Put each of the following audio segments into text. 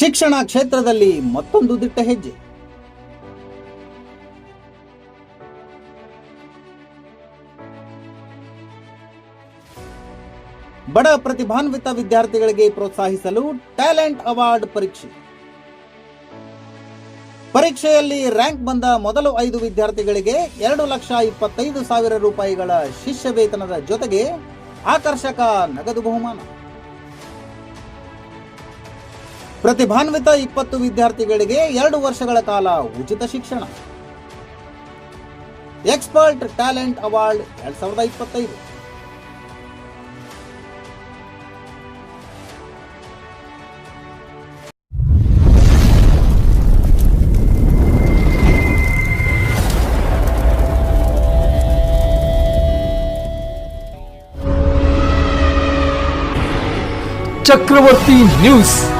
ಶಿಕ್ಷಣ ಕ್ಷೇತ್ರದಲ್ಲಿ ಮತ್ತೊಂದು ದಿಟ್ಟ ಹೆಜ್ಜೆ. ಬಡ ಪ್ರತಿಭಾನ್ವಿತ ವಿದ್ಯಾರ್ಥಿಗಳಿಗೆ ಪ್ರೋತ್ಸಾಹಿಸಲು ಟ್ಯಾಲೆಂಟ್ ಅವಾರ್ಡ್ ಪರೀಕ್ಷೆ. ಪರೀಕ್ಷೆಯಲ್ಲಿ ರ್ಯಾಂಕ್ ಬಂದ ಮೊದಲು ಐದು ವಿದ್ಯಾರ್ಥಿಗಳಿಗೆ ಎರಡು ಲಕ್ಷ ಇಪ್ಪತ್ತೈದು ಸಾವಿರ ರೂಪಾಯಿಗಳ ಶಿಷ್ಯ ವೇತನದ ಜೊತೆಗೆ ಆಕರ್ಷಕ ನಗದು ಬಹುಮಾನ. ಪ್ರತಿಭಾನ್ವಿತ ಇಪ್ಪತ್ತು ವಿದ್ಯಾರ್ಥಿಗಳಿಗೆ ಎರಡು ವರ್ಷಗಳ ಕಾಲ ಉಚಿತ ಶಿಕ್ಷಣ. ಎಕ್ಸ್ಪರ್ಟ್ ಟ್ಯಾಲೆಂಟ್ ಅವಾರ್ಡ್ ಎರಡ್ ಸಾವಿರದ ಇಪ್ಪತ್ತೈದು. ಚಕ್ರವರ್ತಿ ನ್ಯೂಸ್.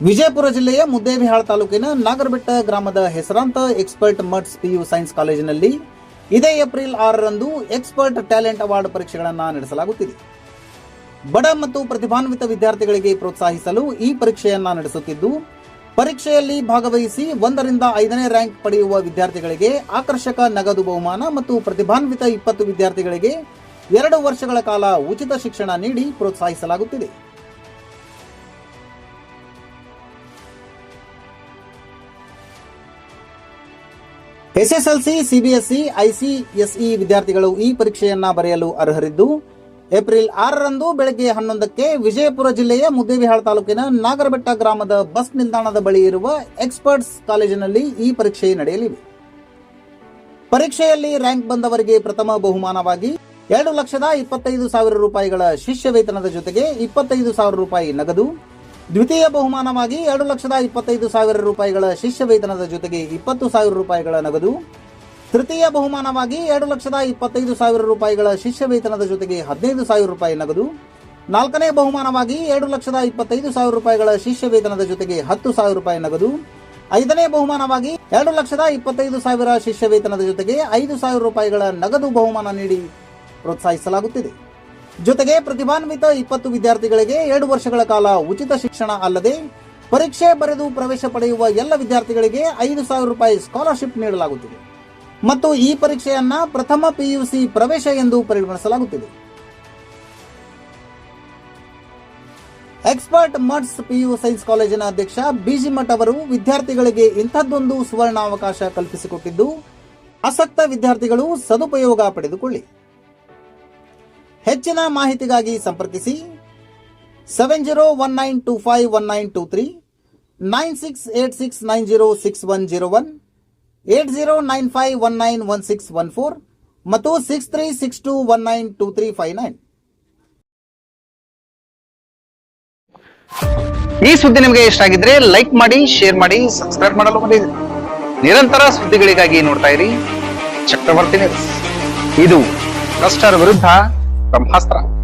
ವಿಜಯಪುರ ಜಿಲ್ಲೆಯ ಮುದ್ದೇಬಿಹಾಳ ತಾಲೂಕಿನ ನಾಗರಬೆಟ್ಟ ಗ್ರಾಮದ ಹೆಸರಾಂತ ಎಕ್ಸ್ಪರ್ಟ್ ಮಟ್ಸ್ ಪಿಯು ಸೈನ್ಸ್ ಕಾಲೇಜಿನಲ್ಲಿ ಇದೇ ಏಪ್ರಿಲ್ ಆರರಂದು ಎಕ್ಸ್ಪರ್ಟ್ ಟ್ಯಾಲೆಂಟ್ ಅವಾರ್ಡ್ ಪರೀಕ್ಷೆಗಳನ್ನು ನಡೆಸಲಾಗುತ್ತಿದೆ. ಬಡ ಮತ್ತು ಪ್ರತಿಭಾನ್ವಿತ ವಿದ್ಯಾರ್ಥಿಗಳಿಗೆ ಪ್ರೋತ್ಸಾಹಿಸಲು ಈ ಪರೀಕ್ಷೆಯನ್ನ ನಡೆಸುತ್ತಿದ್ದು, ಪರೀಕ್ಷೆಯಲ್ಲಿ ಭಾಗವಹಿಸಿ ಒಂದರಿಂದ ಐದನೇ ರ್ಯಾಂಕ್ ಪಡೆಯುವ ವಿದ್ಯಾರ್ಥಿಗಳಿಗೆ ಆಕರ್ಷಕ ನಗದು ಬಹುಮಾನ ಮತ್ತು ಪ್ರತಿಭಾನ್ವಿತ ಇಪ್ಪತ್ತು ವಿದ್ಯಾರ್ಥಿಗಳಿಗೆ ಎರಡು ವರ್ಷಗಳ ಕಾಲ ಉಚಿತ ಶಿಕ್ಷಣ ನೀಡಿ ಪ್ರೋತ್ಸಾಹಿಸಲಾಗುತ್ತಿದೆ. ಎಸ್ಎಸ್ಎಲ್ಸಿ, ಸಿಬಿಎಸ್ಇ, ಐಸಿಎಸ್ಇ ವಿದ್ಯಾರ್ಥಿಗಳು ಈ ಪರೀಕ್ಷೆಯನ್ನ ಬರೆಯಲು ಅರ್ಹರಿದ್ದು, ಏಪ್ರಿಲ್ ಆರರಂದು ಬೆಳಗ್ಗೆ ಹನ್ನೊಂದಕ್ಕೆ ವಿಜಯಪುರ ಜಿಲ್ಲೆಯ ಮುದ್ದೇಬಿಹಾಳ್ ತಾಲೂಕಿನ ನಾಗರಬೆಟ್ಟ ಗ್ರಾಮದ ಬಸ್ ನಿಲ್ದಾಣದ ಬಳಿ ಇರುವ ಎಕ್ಸ್ಪರ್ಟ್ಸ್ ಕಾಲೇಜಿನಲ್ಲಿ ಈ ಪರೀಕ್ಷೆ ನಡೆಯಲಿವೆ. ಪರೀಕ್ಷೆಯಲ್ಲಿ ರ್ಯಾಂಕ್ ಬಂದವರಿಗೆ ಪ್ರಥಮ ಬಹುಮಾನವಾಗಿ ಎರಡು ಲಕ್ಷದ ಇಪ್ಪತ್ತೈದು ಸಾವಿರ ರೂಪಾಯಿಗಳ ಶಿಷ್ಯ ವೇತನದ ಜೊತೆಗೆ ಇಪ್ಪತ್ತೈದು ಸಾವಿರ ರೂಪಾಯಿ ನಗದು ದ್ವಿತೀಯ ಬಹುಮಾನವಾಗಿ ಎರಡು ಲಕ್ಷದ ಇಪ್ಪತ್ತೈದು ಸಾವಿರ ರೂಪಾಯಿಗಳ ಶಿಷ್ಯ ವೇತನದ ಜೊತೆಗೆ ಇಪ್ಪತ್ತು ಸಾವಿರ ರೂಪಾಯಿಗಳ ನಗದು. ತೃತೀಯ ಬಹುಮಾನವಾಗಿ ಎರಡು ಲಕ್ಷದ ಇಪ್ಪತ್ತೈದು ಸಾವಿರ ರೂಪಾಯಿಗಳ ಶಿಷ್ಯ ವೇತನದ ಜೊತೆಗೆ ಹದಿನೈದು ಸಾವಿರ ರೂಪಾಯಿ ನಗದು. ನಾಲ್ಕನೇ ಬಹುಮಾನವಾಗಿ ಎರಡು ಲಕ್ಷದ ಇಪ್ಪತ್ತೈದು ಸಾವಿರ ರೂಪಾಯಿಗಳ ಶಿಷ್ಯ ವೇತನದ ಜೊತೆಗೆ ಹತ್ತು ಸಾವಿರ ರೂಪಾಯಿ ನಗದು. ಐದನೇ ಬಹುಮಾನವಾಗಿ ಎರಡು ಲಕ್ಷದ ಇಪ್ಪತ್ತೈದು ಸಾವಿರ ಶಿಷ್ಯ ವೇತನದ ಜೊತೆಗೆ ಐದು ಸಾವಿರ ರೂಪಾಯಿಗಳ ನಗದು ಬಹುಮಾನ ನೀಡಿ ಪ್ರೋತ್ಸಾಹಿಸಲಾಗುತ್ತಿದೆ. ಜೊತೆಗೆ ಪ್ರತಿಭಾನ್ವಿತ ಇಪ್ಪತ್ತು ವಿದ್ಯಾರ್ಥಿಗಳಿಗೆ ಎರಡು ವರ್ಷಗಳ ಕಾಲ ಉಚಿತ ಶಿಕ್ಷಣ ಅಲ್ಲದೆ ಪರೀಕ್ಷೆ ಬರೆದು ಪ್ರವೇಶ ಪಡೆಯುವ ಎಲ್ಲ ವಿದ್ಯಾರ್ಥಿಗಳಿಗೆ ಐದು ಸಾವಿರ ರೂಪಾಯಿ ಸ್ಕಾಲರ್ಶಿಪ್ ನೀಡಲಾಗುತ್ತಿದೆ. ಮತ್ತು ಈ ಪರೀಕ್ಷೆಯನ್ನ ಪ್ರಥಮ ಪಿಯುಸಿ ಪ್ರವೇಶ ಎಂದು ಪರಿಗಣಿಸಲಾಗುತ್ತಿದೆ. ಎಕ್ಸ್ಪರ್ಟ್ ಮಟ್ಸ್ ಪಿಯು ಸೈನ್ಸ್ ಕಾಲೇಜಿನ ಅಧ್ಯಕ್ಷ ಬಿಜಿ ಮಠ್ ಅವರು ವಿದ್ಯಾರ್ಥಿಗಳಿಗೆ ಇಂಥದ್ದೊಂದು ಸುವರ್ಣಾವಕಾಶ ಕಲ್ಪಿಸಿಕೊಟ್ಟಿದ್ದು, ಆಸಕ್ತ ವಿದ್ಯಾರ್ಥಿಗಳು ಸದುಪಯೋಗ ಪಡೆದುಕೊಳ್ಳಿ. ಹೆಚ್ಚಿನ ಮಾಹಿತಿಗಾಗಿ ಸಂಪರ್ಕಿಸಿ seven zero one nine two five one nine two three nine six eight six nine zero six one zero one eight zero nine five one nine one six one four ಮತ್ತು six three six two one nine two three five nine ಈ ಸುದ್ದಿ ನಿಮಗೆ ಇಷ್ಟ ಆಗಿದ್ರೆ like ಮಾಡಿ share ಮಾಡಿ subscribe ಮಾಡಲು ಮಾಡಿ ನಿರಂತರ ಸುದ್ದಿಗಳಿಗಾಗಿ ನೋಡ್ತಾ ಇರಿ. ಚಕ್ರವರ್ತಿ ಇದು ಕಷ್ಟರ ವಿರುದ್ಧ from Hasra.